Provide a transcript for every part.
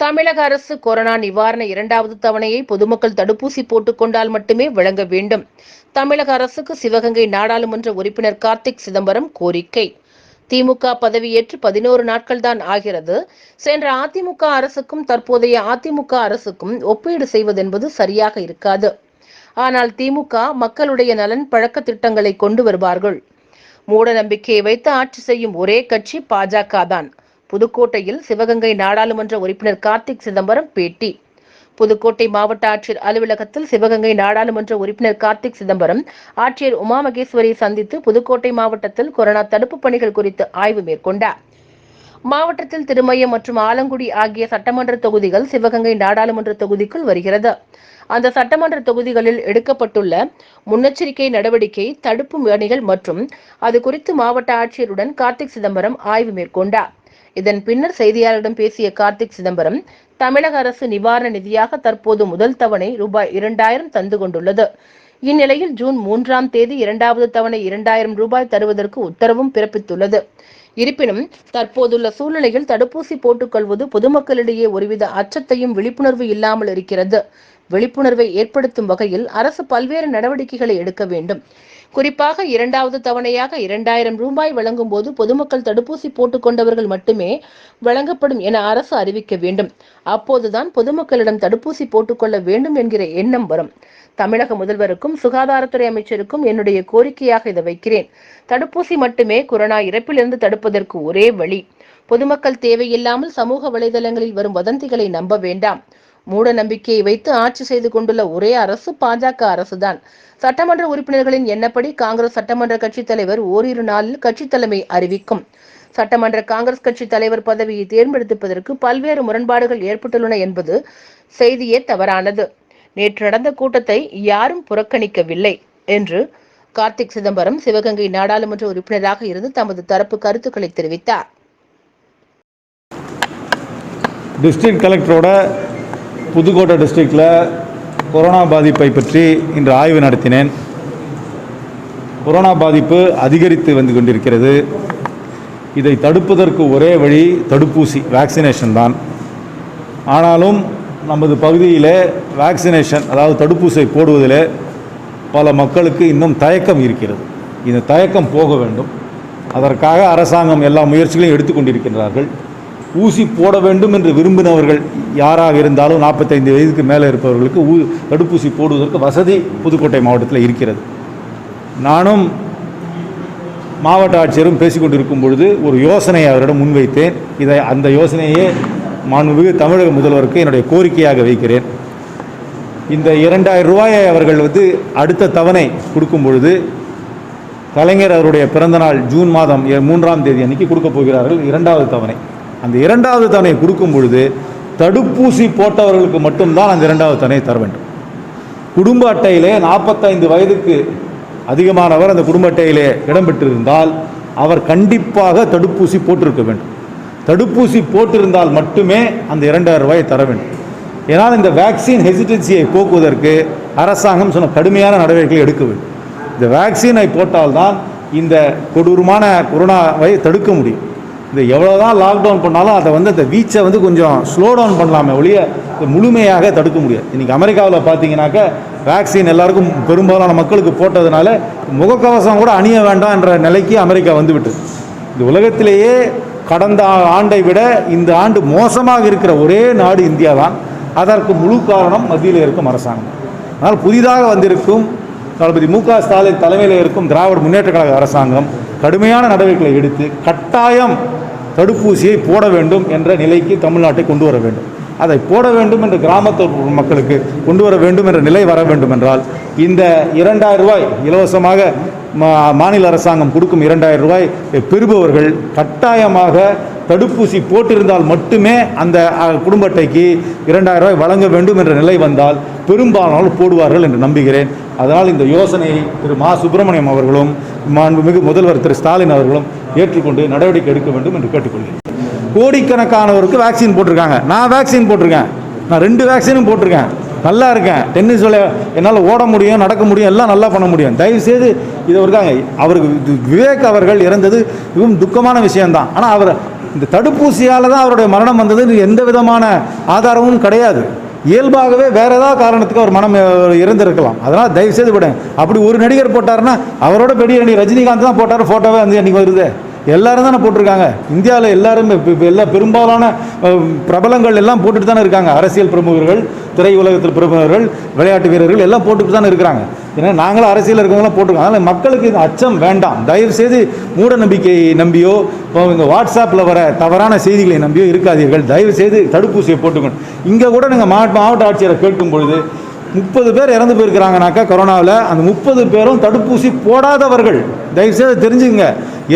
தமிழக அரசு கொரோனா நிவாரண இரண்டாவது தவணையை பொதுமக்கள் தடுப்பூசி போட்டுக்கொண்டால் மட்டுமே வழங்க வேண்டும். தமிழக அரசுக்கு சிவகங்கை நாடாளுமன்ற உறுப்பினர் கார்த்திக் சிதம்பரம் கோரிக்கை. திமுக பதவியேற்று பதினோரு நாட்கள் தான் ஆகிறது. சென்ற அதிமுக அரசுக்கும் தற்போதைய அதிமுக அரசுக்கும் ஒப்பீடு செய்வதென்பது சரியாக இருக்காது. ஆனால் திமுக மக்களுடைய நலன் பழக்க திட்டங்களை கொண்டு வருவார்கள். மூட நம்பிக்கையை வைத்து ஆட்சி செய்யும் ஒரே கட்சி பாஜக தான். புதுக்கோட்டையில் சிவகங்கை நாடாளுமன்ற உறுப்பினர் கார்த்திக் சிதம்பரம் பேட்டி. புதுக்கோட்டை மாவட்ட ஆட்சியர் அலுவலகத்தில் சிவகங்கை நாடாளுமன்ற உறுப்பினர் கார்த்திக் சிதம்பரம் ஆட்சியர் உமா மகேஸ்வரியை சந்தித்து புதுக்கோட்டை மாவட்டத்தில் கொரோனா தடுப்பு பணிகள் குறித்து ஆய்வு மேற்கொண்டார். மாவட்டத்தில் திருமயம் மற்றும் ஆலங்குடி ஆகிய சட்டமன்ற தொகுதிகள் சிவகங்கை நாடாளுமன்ற தொகுதிக்குள் வருகிறது. அந்த சட்டமன்ற தொகுதிகளில் எடுக்கப்பட்டுள்ள முன்னெச்சரிக்கை நடவடிக்கை தடுப்பு பணிகள் மற்றும் அது குறித்து மாவட்ட ஆட்சியருடன் கார்த்திக் சிதம்பரம் ஆய்வு மேற்கொண்டார். இதன் பின்னர் செய்தியாளரிடம் பேசிய கார்த்திக் சிதம்பரம் தமிழக அரசு நிவாரண நிதியாக தற்போது முதல் தவணை ரூபாய் இரண்டாயிரம் தந்து கொண்டுள்ளது. இந்நிலையில் ஜூன் மூன்றாம் தேதி இரண்டாவது தவணை இரண்டாயிரம் ரூபாய் தருவதற்கு உத்தரவும் பிறப்பித்துள்ளது. இருப்பினும் தற்போதுள்ள சூழ்நிலையில் தடுப்பூசி போட்டுக்கொள்வது பொதுமக்களிடையே ஒருவித அச்சத்தையும் விழிப்புணர்வு இல்லாமல் இருக்கிறது. விழிப்புணர்வை ஏற்படுத்தும் வகையில் அரசு பல்வேறு நடவடிக்கைகளை எடுக்க வேண்டும். குறிப்பாக இரண்டாவது தவணையாக இரண்டாயிரம் ரூபாய் வழங்கும் போது பொதுமக்கள் தடுப்பூசி போட்டுக் கொண்டவர்கள் மட்டுமே வழங்கப்படும் என அரசு அறிவிக்க வேண்டும். அப்போதுதான் பொதுமக்களிடம் தடுப்பூசி போட்டுக்கொள்ள வேண்டும் என்கிற எண்ணம் வரும். தமிழக முதல்வருக்கும் சுகாதாரத்துறை அமைச்சருக்கும் என்னுடைய கோரிக்கையாக இதை வைக்கிறேன். தடுப்பூசி மட்டுமே கொரோனா இறப்பிலிருந்து தடுப்பதற்கு ஒரே வழி. பொதுமக்கள் தேவையில்லாமல் சமூக வலைதளங்களில் வரும் வதந்திகளை நம்ப வேண்டாம். மூட நம்பிக்கையை வைத்து ஆட்சி செய்து கொண்டுள்ள ஒரே அரசு பாஜக அரசுதான். சட்டமன்ற உறுப்பினர்களின் எண்ணப்படி காங்கிரஸ் சட்டமன்ற கட்சித் தலைவர் ஓரிரு நாளில் கட்சி தலைமை அறிவிக்கும். சட்டமன்ற காங்கிரஸ் கட்சி தலைவர் பதவியை தேர்ந்தெடுப்பதற்கு பல்வேறு முரண்பாடுகள் ஏற்பட்டுள்ளன என்பது செய்தியே தவறானது. நேற்று நடந்த கூட்டத்தை யாரும் புறக்கணிக்கவில்லை என்று கார்த்திக் சிதம்பரம் சிவகங்கை நாடாளுமன்ற உறுப்பினராக இருந்து தமது தரப்பு கருத்துக்களை தெரிவித்தார். டிஸ்ட்ரிக்ட் கலெக்டரோட புதுக்கோட்டை டிஸ்ட்ரிக்டில் கொரோனா பாதிப்பை பற்றி இன்று ஆய்வு நடத்தினேன். கொரோனா பாதிப்பு அதிகரித்து வந்து கொண்டிருக்கிறது. இதை தடுப்பதற்கு ஒரே வழி தடுப்பூசி வேக்சினேஷன் தான். ஆனாலும் நமது பகுதியில் வேக்சினேஷன் அதாவது தடுப்பூசியை போடுவதில் பல மக்களுக்கு இன்னும் தயக்கம் இருக்கிறது. இந்த தயக்கம் போக வேண்டும். அதற்காக அரசாங்கம் எல்லா முயற்சிகளையும் எடுத்துக்கொண்டிருக்கின்றார்கள் ஊசி போட வேண்டும் என்று விரும்பினவர்கள் யாராக இருந்தாலும் நாற்பத்தைந்து வயதுக்கு மேலே இருப்பவர்களுக்கு ஊ தடுப்பூசி போடுவதற்கு வசதி புதுக்கோட்டை மாவட்டத்தில் இருக்கிறது. நானும் மாவட்ட ஆட்சியரும் பேசிக்கொண்டிருக்கும் பொழுது ஒரு யோசனையை அவரிடம் முன்வைத்தேன். இதை அந்த யோசனையே மாண்புமிகு தமிழக முதல்வருக்கு என்னுடைய கோரிக்கையாக வைக்கிறேன். இந்த இரண்டாயிரம் ரூபாயை அவர்கள் வந்து அடுத்த தவணை கொடுக்கும் பொழுது கலைஞர் அவருடைய பிறந்தநாள் ஜூன் மாதம் மூன்றாம் தேதி அன்னைக்கு கொடுக்க போகிறார்கள் இரண்டாவது தவணை. அந்த இரண்டாவது தவணை கொடுக்கும் பொழுது தடுப்பூசி போட்டவர்களுக்கு மட்டும்தான் அந்த இரண்டாவது தவணையை தர வேண்டும். குடும்ப அட்டையிலே நாற்பத்தைந்து வயதுக்கு அதிகமானவர் அந்த குடும்ப அட்டையிலே இடம்பெற்றிருந்தால் அவர் கண்டிப்பாக தடுப்பூசி போட்டிருக்க வேண்டும். தடுப்பூசி போட்டிருந்தால் மட்டுமே அந்த இரண்டாயிரம் ரூபாயை தர வேண்டும். ஏன்னால் இந்த வேக்சின் ஹெசிடென்சியை போக்குவதற்கு அரசாங்கம் சொன்ன கடுமையான நடவடிக்கைகளை எடுக்க வேண்டும். இந்த வேக்சினை போட்டால்தான் இந்த கொடூரமான கொரோனாவை தடுக்க முடியும். இந்த எவ்வளோதான் லாக்டவுன் பண்ணாலும் அதை வந்து அந்த வீச்சை வந்து கொஞ்சம் ஸ்லோ டவுன் பண்ணலாமே ஒழிய முழுமையாக தடுக்க முடியாது. இன்றைக்கி அமெரிக்காவில் பார்த்தீங்கன்னாக்க வேக்சின் எல்லாருக்கும் பெரும்பாலான மக்களுக்கு போட்டதுனால முகக்கவசம் கூட அணிய வேண்டாம் என்ற நிலைக்கு அமெரிக்கா வந்துவிட்டு இந்த உலகத்திலேயே கடந்த ஆண்டை விட இந்த ஆண்டு மோசமாக இருக்கிற ஒரே நாடு இந்தியா தான் அதற்கு முழு காரணம் மத்தியில் இருக்கும் அரசாங்கம். ஆனால் புதிதாக வந்திருக்கும் தளபதி மு க ஸ்டாலின் தலைமையில் இருக்கும் திராவிட முன்னேற்ற கழக அரசாங்கம் கடுமையான நடவடிக்கைகளை எடுத்து கட்டாயம் தடுப்பூசியை போட வேண்டும் என்ற நிலைக்கு தமிழ்நாட்டை கொண்டு வர வேண்டும். அதை போட வேண்டும் என்று கிராமத்து மக்களுக்கு கொண்டு வர வேண்டும் என்ற நிலை வர வேண்டும் என்றால் இந்த இரண்டாயிரம் ரூபாய் இலவசமாக மா- மாநில அரசாங்கம் கொடுக்கும் இரண்டாயிரம் ரூபாய் பெறுபவர்கள் கட்டாயமாக தடுப்பூசி போட்டிருந்தால் மட்டுமே அந்த குடும்ப அட்டைக்கு இரண்டாயிரம் ரூபாய் வழங்க வேண்டும் என்ற நிலை வந்தால் பெரும்பாலானோர் போடுவார்கள் என்று நம்புகிறேன். அதனால் இந்த யோசனையை திரு மா. சுப்பிரமணியம் அவர்களும் மாண்புமிகு முதல்வர் திரு ஸ்டாலின் அவர்களும் ஏற்றுக்கொண்டு நடவடிக்கை எடுக்க வேண்டும் என்று கேட்டுக்கொள்கிறேன். கோடிக்கணக்கானவருக்கு வேக்சின் போட்டிருக்காங்க. நான் வேக்சின் போட்டிருக்கேன். நான் ரெண்டு வேக்சினும் போட்டிருக்கேன். நல்லா இருக்கேன். டென்னிஸ் விளையா என்னால் ஓட முடியும் நடக்க முடியும் எல்லாம் நல்லா பண்ண முடியும். தயவுசெய்து இது இருக்காங்க அவருக்கு விவேக் அவர்கள் இறந்தது மிகவும் துக்கமான விஷயம்தான். ஆனால் அவர் இந்த தடுப்பூசியால் தான் அவருடைய மரணம் வந்தது எந்த விதமான ஆதாரமும் கிடையாது. இயல்பாகவே வேற ஏதாவது காரணத்துக்கு அவர் மனம் இருந்திருக்கலாம் இறந்திருக்கலாம். அதனால் தயவு செய்து விடுங்க. அப்படி ஒரு நடிகர் போட்டாருன்னா அவரோட பெரிய நடிகர் ரஜினிகாந்த் தான் போட்டார் ஃபோட்டோவே வந்து அன்றைக்கி வருது. எல்லாரும் தானே போட்டிருக்காங்க. இந்தியாவில் எல்லாருமே இப்போ எல்லா பெரும்பாலான பிரபலங்கள் எல்லாம் போட்டுட்டு தானே இருக்காங்க. அரசியல் பிரமுகர்கள் திரை உலகத்தில் பிரமுகர்கள் விளையாட்டு வீரர்கள் எல்லாம் போட்டுட்டு தானே இருக்கிறாங்க. ஏன்னா நாங்களும் அரசியல் இருக்கவங்களாம் போட்டிருக்கோம். அதனால் மக்களுக்கு இந்த அச்சம் வேண்டாம். தயவு செய்து மூட நம்பிக்கையை நம்பியோ இப்போ இந்த வாட்ஸ்அப்பில் வர தவறான செய்திகளை நம்பியோ இருக்காதீர்கள். தயவு செய்து தடுப்பூசியை போட்டுக்கணும். இங்கே கூட நீங்கள் மாவட்ட மாவட்ட ஆட்சியரை கேட்கும் பொழுது முப்பது பேர் இறந்து போயிருக்கிறாங்கனாக்கா கொரோனாவில். அந்த முப்பது பேரும் தடுப்பூசி போடாதவர்கள். தயவுசெய்து தெரிஞ்சுங்க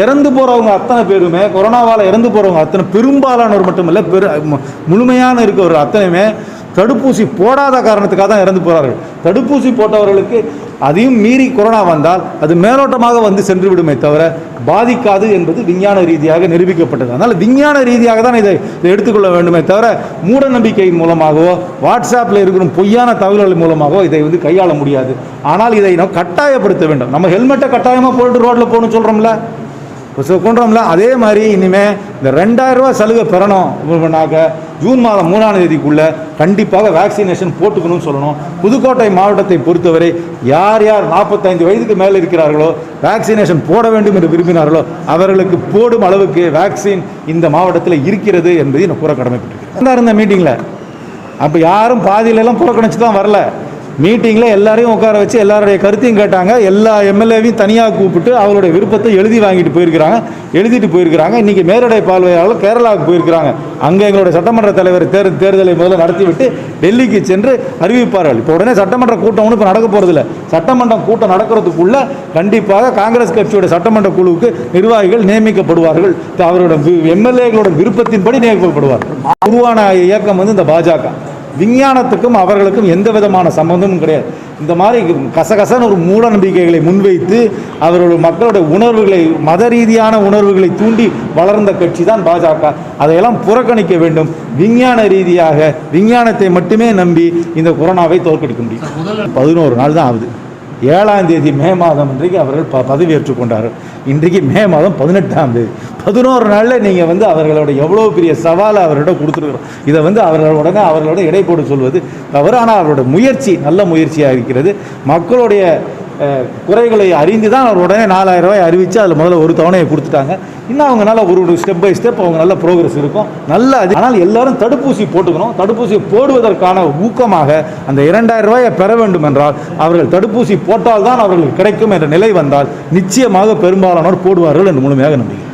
இறந்து போகிறவங்க அத்தனை பேருமே கொரோனாவால் இறந்து போகிறவங்க அத்தனை பெரும்பாலானவர் மட்டுமில்லை பெரு முழுமையான இருக்கவர் அத்தனையுமே தடுப்பூசி போடாத காரணத்துக்காக தான் இறந்து போகிறார்கள் தடுப்பூசி போட்டவர்களுக்கு அதையும் மீறி கொரோனா வந்தால் அது மேலோட்டமாக வந்து சென்று விடுமே தவிர பாதிக்காது என்பது விஞ்ஞான ரீதியாக நிரூபிக்கப்பட்டது. அதனால் விஞ்ஞான ரீதியாக தான் இதை இதை எடுத்துக்கொள்ள வேண்டுமே தவிர மூட நம்பிக்கை மூலமாகவோ வாட்ஸ்அப்பில் இருக்கிற பொய்யான தகவல்கள் மூலமாகவோ இதை வந்து கையாள முடியாது. ஆனால் இதை நாம் கட்டாயப்படுத்த வேண்டும். நம்ம ஹெல்மெட்டை கட்டாயமாக போட்டு ரோட்டில் போகணும்னு சொல்கிறோம்ல கொண்டுறோம்ல அதே மாதிரி இனிமேல் இந்த ரெண்டாயிரம் ரூபா சலுகை பெறணும்னாக்க ஜூன் மாதம் மூணாம் தேதிக்குள்ள கண்டிப்பாக வேக்சினேஷன் போட்டுக்கணும்னு சொல்லணும். புதுக்கோட்டை மாவட்டத்தை பொறுத்தவரை யார் யார் நாற்பத்தைந்து வயதுக்கு மேலே இருக்கிறார்களோ வேக்சினேஷன் போட வேண்டும் என்று விரும்பினார்களோ அவர்களுக்கு போடும் அளவுக்கு வேக்சின் இந்த மாவட்டத்தில் இருக்கிறது என்பதை நான் கூற கடமைப்பட்டிருக்கிறேன் இருந்த மீட்டிங்கில் அப்போ யாரும் பாதியிலெல்லாம் புறக்கணிச்சு தான் வரல. மீட்டிங்கில் எல்லாரையும் உட்கார வச்சு எல்லாருடைய கருத்தையும் கேட்டாங்க. எல்லா எம்எல்ஏவையும் தனியாக கூப்பிட்டு அவருடைய விருப்பத்தை எழுதி வாங்கிட்டு போயிருக்கிறாங்க. எழுதிட்டு போயிருக்கிறாங்க. இன்றைக்கி மேலடை பார்வையாளர் கேரளாவுக்கு போயிருக்கிறாங்க. அங்கே எங்களுடைய சட்டமன்ற தலைவர் தேர் தேர்தலை முதல்ல நடத்திவிட்டு டெல்லிக்கு சென்று அறிவிப்பார்கள். இப்போ உடனே சட்டமன்ற கூட்டம் ஒன்றும் இப்போ நடக்க போகிறதில்ல சட்டமன்ற கூட்டம் நடக்கிறதுக்குள்ளே கண்டிப்பாக காங்கிரஸ் கட்சியோட சட்டமன்ற குழுவுக்கு நிர்வாகிகள் நியமிக்கப்படுவார்கள். அவரோட எம்எல்ஏகளோட விருப்பத்தின்படி நியமிக்கப்படுவார்கள். உருவான இயக்கம் வந்து இந்த பாஜக. விஞ்ஞானத்துக்கும் அவர்களுக்கும் எந்த விதமான சம்பந்தமும் கிடையாது. இந்த மாதிரி கசகசன்னு ஒரு மூட நம்பிக்கைகளை முன்வைத்து அவர்களுடைய மக்களுடைய உணர்வுகளை மத ரீதியான உணர்வுகளை தூண்டி வளர்ந்த கட்சி தான் பாஜக. அதையெல்லாம் புறக்கணிக்க வேண்டும். விஞ்ஞான ரீதியாக விஞ்ஞானத்தை மட்டுமே நம்பி இந்த கொரோனாவை தோற்கடிக்க முடியும். பதினோரு நாள் தான் ஆகுது. ஏழாம் தேதி மே மாதம் இன்றைக்கு அவர்கள் ப பதவியேற்றுக் கொண்டார்கள் இன்றைக்கு மே மாதம் பதினெட்டாம் தேதி. பதினோரு நாளில் நீங்கள் வந்து அவர்களோட எவ்வளோ பெரிய சவாலை அவர்களிடம் கொடுத்துருக்குறோம். இதை வந்து அவர்களுடனே அவர்களோட இடைப்போடு சொல்வது தவறு ஆனால் அவரோட முயற்சி நல்ல முயற்சியாக இருக்கிறது. மக்களுடைய குறைகளை அறிந்து தான் அவர் உடனே நாலாயிரம் ரூபாய் அறிவித்து அதில் முதல்ல ஒரு தவணையை கொடுத்துட்டாங்க. இன்னும் அவங்களால ஒரு ஒரு ஸ்டெப் பை ஸ்டெப் அவங்க நல்ல ப்ரோக்ரஸ் இருக்கும். நல்ல அது ஆனால் எல்லாரும் தடுப்பூசி போட்டுக்கணும். தடுப்பூசி போடுவதற்கான ஊக்கமாக அந்த இரண்டாயிரம் ரூபாயை பெற வேண்டும் என்றால் அவர்கள் தடுப்பூசி போட்டால்தான் அவர்களுக்கு கிடைக்கும் என்ற நிலை வந்தால் நிச்சயமாக பெரும்பாலானோர் போடுவார்கள் என்று முழுமையாக நம்புகிறேன்.